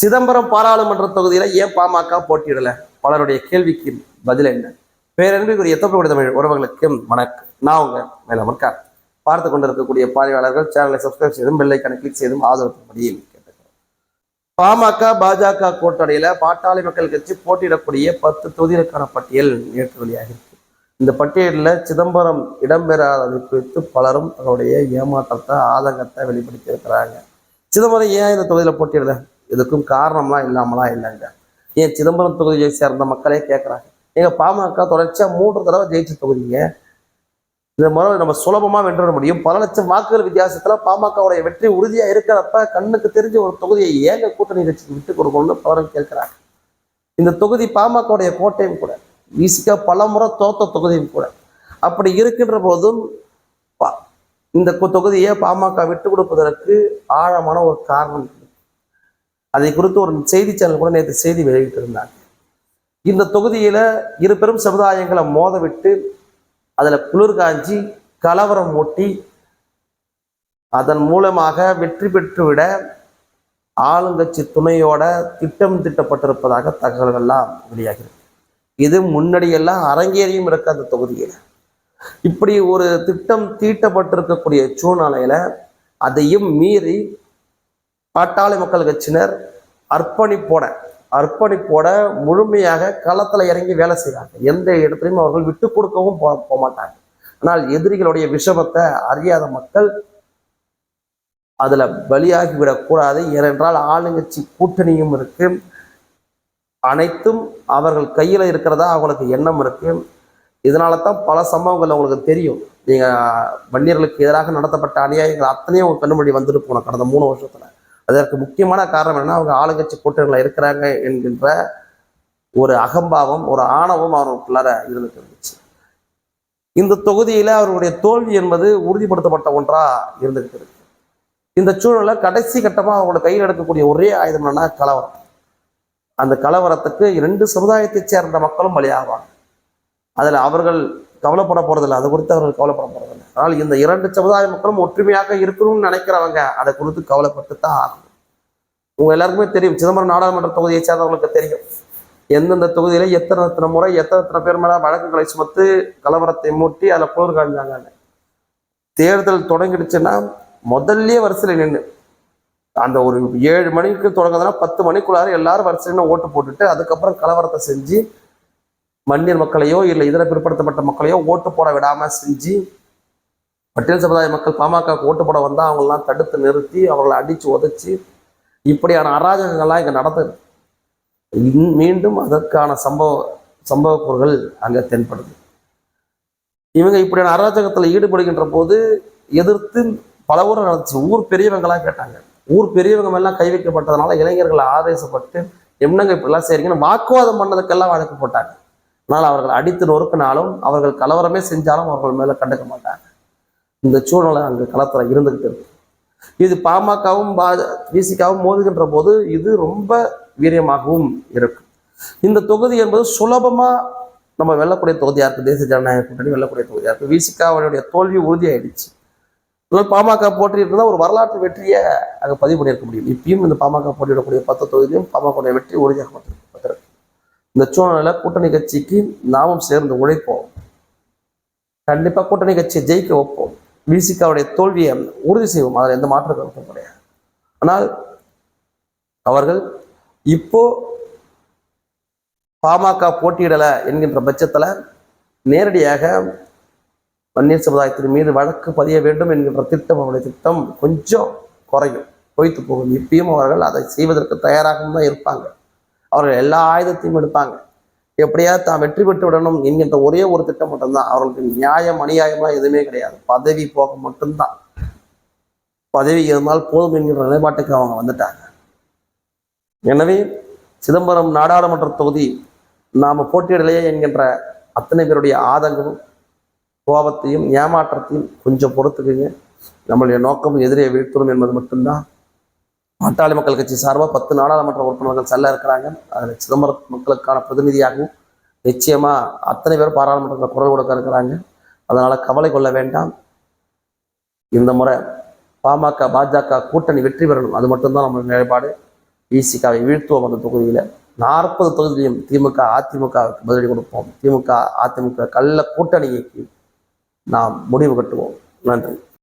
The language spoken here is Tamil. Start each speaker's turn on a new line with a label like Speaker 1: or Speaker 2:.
Speaker 1: சிதம்பரம் பாராளுமன்ற தொகுதியில் ஏன் பாமக போட்டியிடல. பலருடைய கேள்விக்கு பதில் என்ன? பேரன்பிற்குரிய எத்தப்படி தமிழ் உறவுகளுக்கு வணக்கம். நான் உங்க மேலமர்கார் பார்த்து கொண்டிருக்கக்கூடிய பார்வையாளர்கள் சேனலை சப்ஸ்கிரைப் செய்தும் பெல்லைக்கான கிளிக் செய்தும் ஆதரவுபடியில் கேட்டுக்கிறோம் பாமக பாஜக கூட்டணியில பாட்டாளி மக்கள் கட்சி போட்டியிடக்கூடிய பத்து தொகுதிகளுக்கான பட்டியல் நேற்று வெளியாகிருக்கு இந்த பட்டியலில் சிதம்பரம் இடம்பெறாதது குறித்து பலரும் தங்களுடைய ஏமாற்றத்தை ஆதங்கத்தை வெளிப்படுத்தி இருக்கிறாங்க சிதம்பரம் ஏன் இந்த தொகுதியில் போட்டியிடல? இதுக்கும் காரணம்லாம் இல்லாமலாம் இல்லைங்க. ஏன் சிதம்பரம் தொகுதியை சேர்ந்த மக்களே கேட்குறாங்க எங்க பாமக தொடர்ச்சியாக மூன்று தடவை ஜெயிச்ச தொகுதிங்க. இந்த முறை நம்ம சுலபமாக வென்ற முடியும். பல லட்சம் வாக்குகள் வித்தியாசத்தில் பாமகவுடைய வெற்றி உறுதியாக இருக்கிறப்ப கண்ணுக்கு தெரிஞ்ச ஒரு தொகுதியை ஏங்க கூட்டணி கட்சிக்கு விட்டு கொடுக்கணும்னு பலரும் கேட்குறாங்க இந்த தொகுதி பாமகவுடைய கோட்டையும் கூட வீசிக்க பல முறை தோத்த தொகுதியும் கூட அப்படி இருக்கின்ற போதும் பா- இந்த தொகுதியை பாமக விட்டு கொடுப்பதற்கு ஆழமான ஒரு காரணம் அதை குறித்து ஒரு செய்தி சேனல் கூட நேற்று செய்தி வெளியிட்டு இருந்தாங்க இந்த தொகுதியில் இரு பெரும் சமுதாயங்களை மோதவிட்டு அதில் குளிர் காஞ்சி கலவரம் மூட்டி அதன் மூலமாக வெற்றி பெற்றுவிட ஆளுங்கட்சி துணையோட திட்டம் திட்டப்பட்டிருப்பதாக தகவல்கள்லாம் வெளியாகிறது. இது முன்னாடியெல்லாம் அரங்கேறியும் இருக்கு அந்த தொகுதியில். இப்படி ஒரு திட்டம் தீட்டப்பட்டிருக்கக்கூடிய சூழ்நிலையில அதையும் மீறி பாட்டாளி மக்கள் கட்சியினர் அர்ப்பணிப்போட அர்ப்பணிப்போட முழுமையாக களத்தில் இறங்கி வேலை செய்கிறாங்க எந்த இடத்துலையும் அவர்கள் விட்டு கொடுக்கவும் போக மாட்டாங்க. ஆனால் எதிரிகளுடைய விஷமத்தை அறியாத மக்கள் அதுல பலியாகி விடக்கூடாது. ஏனென்றால் ஆளுங்கட்சி கூட்டணியும் இருக்கு. அனைத்தும் அவர்கள் கையில் இருக்கிறதா அவங்களுக்கு எண்ணம் இருக்கு. இதனால தான் பல சம்பவங்கள் உங்களுக்கு தெரியும். நீங்கள் வன்னியர்களுக்கு எதிராக நடத்தப்பட்ட அநியாயங்கள் அத்தனையும் உங்க கண்ணுமொழி வந்துட்டு போனோம் கடந்த மூணு வருஷத்தில். அதற்கு முக்கியமான காரணம் என்னன்னா அவங்க ஆளுங்கட்சி கூட்டணியில் இருக்கிறாங்க என்கின்ற ஒரு அகம்பாவம் ஒரு ஆணவம் அவர்களுக்குள்ளார இருந்துட்டு இருந்துச்சு. இந்த தொகுதியில் அவர்களுடைய தோல்வி என்பது உறுதிப்படுத்தப்பட்ட ஒன்றா இருந்துகிட்டு இருக்கு. இந்த சூழலில் கடைசி கட்டமாக அவங்களோட கையில் எடுக்கக்கூடிய ஒரே ஆயுதம் என்னன்னா கலவரம். அந்த கலவரத்துக்கு இரண்டு சமுதாயத்தைச் சேர்ந்த மக்களும் பலியாவாங்க. அதில் அவர்கள் கவலைப்பட போறதில்லை. அது குறித்து அவர்கள் கவலைப்பட போறதில்லை. ஆனால் இந்த இரண்டு சமுதாய மக்களும் ஒற்றுமையாக இருக்கணும்னு நினைக்கிறவங்க அதை குறித்து கவலைப்பட்டு தான் ஆகணும். உங்க எல்லாருக்குமே தெரியும் சிதம்பரம் நாடாளுமன்ற தொகுதியை சேர்ந்தவங்களுக்கு தெரியும். எந்தெந்த தொகுதியில எத்தனை எத்தனை முறை எத்தனை எத்தனை பேர் மேல வழக்குகளை சுமத்து கலவரத்தை மூட்டி அதுல குளிர் காஞ்சாங்க தேர்தல் தொடங்கிடுச்சுன்னா முதல்லயே வரிசையில் நின்று அந்த ஒரு ஏழு மணிக்கு தொடங்குதுன்னா பத்து மணிக்குள்ளார எல்லாரும் வரிசையில் ஓட்டு போட்டுட்டு அதுக்கப்புறம் கலவரத்தை செஞ்சு மன்னியர் மக்களையோ இல்லை இதர பிற்படுத்தப்பட்ட மக்களையோ ஓட்டு போட விடாமல் செஞ்சு பட்டியல் சமுதாய மக்கள் பாமகவுக்கு ஓட்டு போட வந்தால் அவங்களெலாம் தடுத்து நிறுத்தி அவர்களை அடித்து உதச்சி இப்படியான அராஜகங்கள்லாம் இங்கே நடந்தது. இன்- மீண்டும் அதற்கான சம்பவ சம்பவ அங்கே தென்படுது. இவங்க இப்படியான அராஜகத்தில் ஈடுபடுகின்ற போது எதிர்த்து பல ஊர் நடந்துச்சு. ஊர் பெரியவங்களாம் கேட்டாங்க. ஊர் பெரியவங்க எல்லாம் கை வைக்கப்பட்டதுனால இளைஞர்கள் ஆதேசப்பட்டு என்னங்க இப்படிலாம் செய்றீங்கன்னு வாக்குவாதம் பண்ணதுக்கெல்லாம் வழக்கு போட்டாங்க. ஆனால் அவர்கள் அடித்து நொறுக்கினாலும் அவர்கள் கலவரமே செஞ்சாலும் அவர்கள் மேலே கண்டுக்க மாட்டாங்க. இந்த சூழ்நிலை அங்கு களத்தில் இருந்துகிட்டு இருக்கு. இது பாமகவும் விசிகாவும் மோதுகின்ற போது இது ரொம்ப வீரியமாகவும் இருக்கும் இந்த தொகுதி என்பது சுலபமாக நம்ம வெல்லக்கூடிய தொகுதியாக இருக்குது தேசிய ஜனநாயக கூட்டணி வெல்லக்கூடிய தொகுதியாக இருக்குது விசிகாவுடைய தோல்வி உறுதியாயிடுச்சு. இதனால் பாமக இருந்தால் ஒரு வரலாற்று வெற்றியை அங்கே பதிவு பண்ணியிருக்க முடியும். இப்பயும் இந்த பாமக போட்டியிடக்கூடிய பத்து தொகுதியும் பாமகவுடைய வெற்றி உறுதியாக்கப்பட்டிருக்கு. இந்த சூழ்நிலை கூட்டணி கட்சிக்கு நாமும் சேர்ந்து உழைப்போம். கண்டிப்பா கூட்டணி கட்சியை ஜெயிக்க வைப்போம். விசிகாவுடைய தோல்வியை உறுதி செய்வோம். அதில் எந்த மாற்ற கருத்தும் கிடையாது. ஆனால் அவர்கள் இப்போ பாமக போட்டியிடல என்கின்ற பட்சத்துல நேரடியாக வன்னியர் சமுதாயத்தின் மீது வழக்கு பதிய வேண்டும் என்கின்ற திட்டம் அவருடைய திட்டம் கொஞ்சம் குறையும். பொய்த்து போகும். இப்பயும் அவர்கள் அதை செய்வதற்கு தயாராகவும் தான் இருப்பாங்க. அவர்கள் எல்லா ஆயுதத்தையும் எடுப்பாங்க. எப்படியா தான் வெற்றி பெற்று விடணும் என்கின்ற ஒரே ஒரு திட்டம் மட்டும்தான். அவர்களுக்கு நியாயம் அநியாயம்லாம் எதுவுமே கிடையாது. பதவி போக மட்டும்தான். பதவி இருந்தால் போதும் என்கின்ற நிலைப்பாட்டுக்கு அவங்க வந்துட்டாங்க. எனவே சிதம்பரம் நாடாளுமன்ற தொகுதி நாம் போட்டியிடலையே என்கின்ற அத்தனை பேருடைய ஆதங்கமும் கோபத்தையும் ஏமாற்றத்தையும் கொஞ்சம் பொறுத்துக்குங்க. நம்மளுடைய நோக்கம் எதிரே வீழ்த்தணும் என்பது மட்டும்தான். பாட்டாளி மக்கள் கட்சி சார்பாக பத்து நாடாளுமன்ற உறுப்பினர்கள் செல்ல இருக்கிறாங்க. அதில் சிதம்பரம் மக்களுக்கான பிரதிநிதியாகவும் நிச்சயமாக அத்தனை பேர் பாராளுமன்றத்தில் குரல் கொடுக்க இருக்கிறாங்க. அதனால் கவலை கொள்ள வேண்டாம். இந்த முறை பாமக பாஜக கூட்டணி வெற்றி பெறணும். அது மட்டும்தான் நம்ம நிலைப்பாடு. விசிகாவை வீழ்த்துவோம் அந்த தொகுதியில். நாற்பது தொகுதியிலும் திமுக அதிமுகவுக்கு பதிலடி கொடுப்போம். திமுக அதிமுக கள்ள கூட்டணிக்கு நாம் முடிவு கட்டுவோம். நன்றி.